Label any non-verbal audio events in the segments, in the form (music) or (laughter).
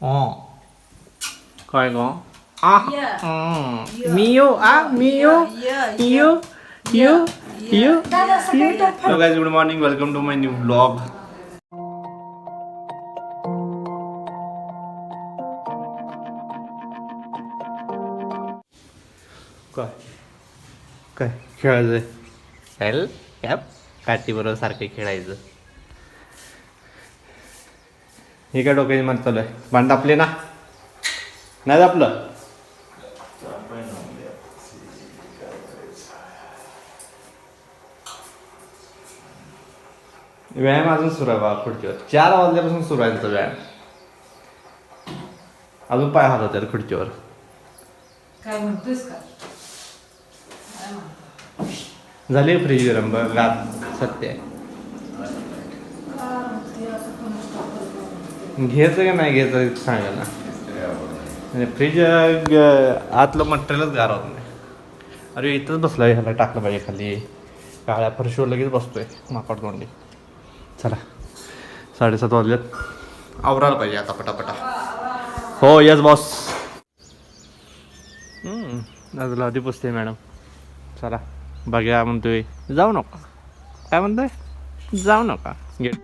Oh. काय गो आ Yeah. Mm. मियो आ मियो Yeah, यू यू यू दादा सकाळी तर hello guys good morning welcome to my new blog काय काय खेळायचं हेल कॅप काठी बरोबर सारखं खेळायचं हे काय डोक्याची मत चालू आहे? भांड आपले ना? नाही आपलं व्यायाम अजून सुरू आहे बा खुर्चीवर. चार वाजल्यापासून सुरू आहे त्याचा व्यायाम. अजून पाय हात होत्यात खुर्चीवर. काय म्हणतोयस का? झाली फ्रीज बघ गात सत्य आहे. घ्यायचं का नाही घ्यायचं सांगा ना. म्हणजे फ्रीज आतलं मटेरियलच गार होत नाही. अरे इथंच बसला ह्याला टाकलं पाहिजे खाली. काळ्या फरशीवर लगेच बसतोय माकड तोंडी. चला साडेसात वाजल्यात आवरायला पाहिजे आता पटापटा. हो यस बॉस आज लादी पुसते मॅडम. चला बघ्या म्हणतोय. जाऊ नका. काय म्हणतोय? जाऊ नका. गेट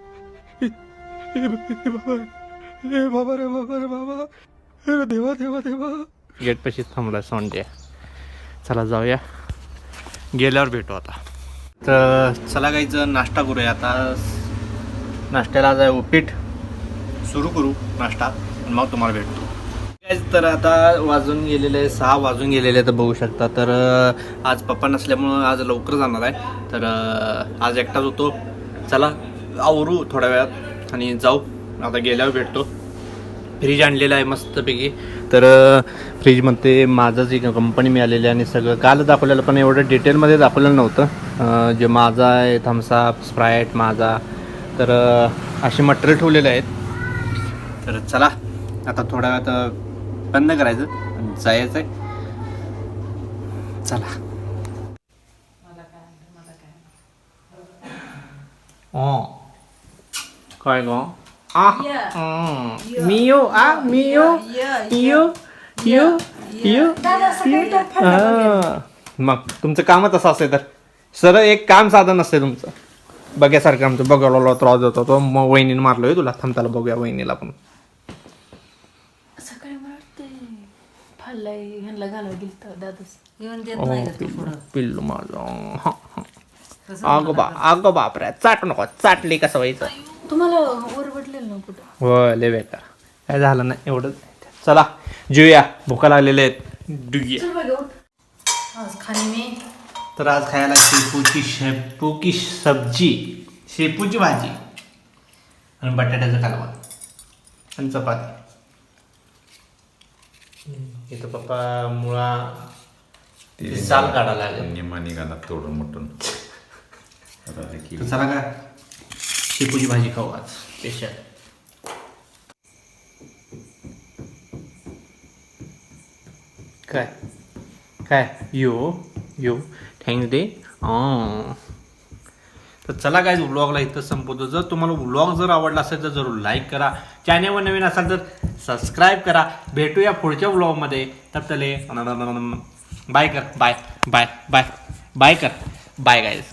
बाबा रे बाबा रे बाबा. अरे देवा देवा देवा. गेट पशी थांबला सोंडे. चला जाऊया. गेल्यावर भेटू आता. तर चला गायचं नाश्ता करूया आता. नाश्त्याला आज आहे उपीट. सुरू करू नाश्ता मग तुम्हाला भेटतो. तर आता वाजून गेलेले सहा वाजून गेलेले तर बघू शकता. तर आज पप्पा नसल्यामुळं आज लवकर जाणार आहे. तर आज एकटाच होतो. चला आवरू थोड्या वेळात आणि जाऊ. आता गेल्यावर भेटतो. फ्रीज आणलेलं आहे मस्तपैकी. तर फ्रीजमध्ये माझं जी कंपनी मिळालेली आहे आणि सगळं काल दाखवलेलं पण एवढं डिटेलमध्ये दाखवलेलं नव्हतं. जे माझा आहे थम्सअप स्प्राईट माझा. तर असे मटेरियल ठेवलेले आहेत. तर चला आता थोड्या वेळात बंद करायचं जायचं आहे चला. काय गो? आ Yeah. मियो आ मियो Yeah, यू यू यू दादा सकाळी तर हा. मग तुमचं कामच असं असेल तर सर एक काम साधन नसते तुमचं बघ्यासारखं आमचं बघायला त्रास होतो तो मग वहिनीने मारलोय तुला थांबताला बघूया वहिनीला पण सकाळी मला वाटते फाल्लाय ह्यांना घालावं गेली तर दादाच येऊन देत ओ, नाही का तू पिल्लू पुढं पिल्लू माझं हा, हा. अगं बा अगं बापरे चाट नको चाटली कसं व्हायचं तुम्हाला होय लय बेकार. काय झालं नाही एवढं चला जेऊया. भुका लागलेल्या आहेत. डुया आज मी. तर आज खायला शेपूची शेपूची सब्जी शेपूची भाजी आणि बटाट्याचं कालवण आणि चपाती. इथं पप्पा मुळा ती साल काढायला लागले. निमानी गाणं तोडून मोठून. (laughs) चला का शेपूची भाजी खाऊ आज स्पेशल काय? काय? यो यो. थँक्स डे तर चला काय व्लॉगला इथं संपवतो. जर तुम्हाला व्लॉग जर आवडला असेल तर जरूर लाईक करा. चॅनेलवर नवीन असाल तर सबस्क्राईब करा. भेटूया पुढच्या व्लॉगमध्ये तर चले बाय कर. बाय बाय बाय बाय कर. Bye guys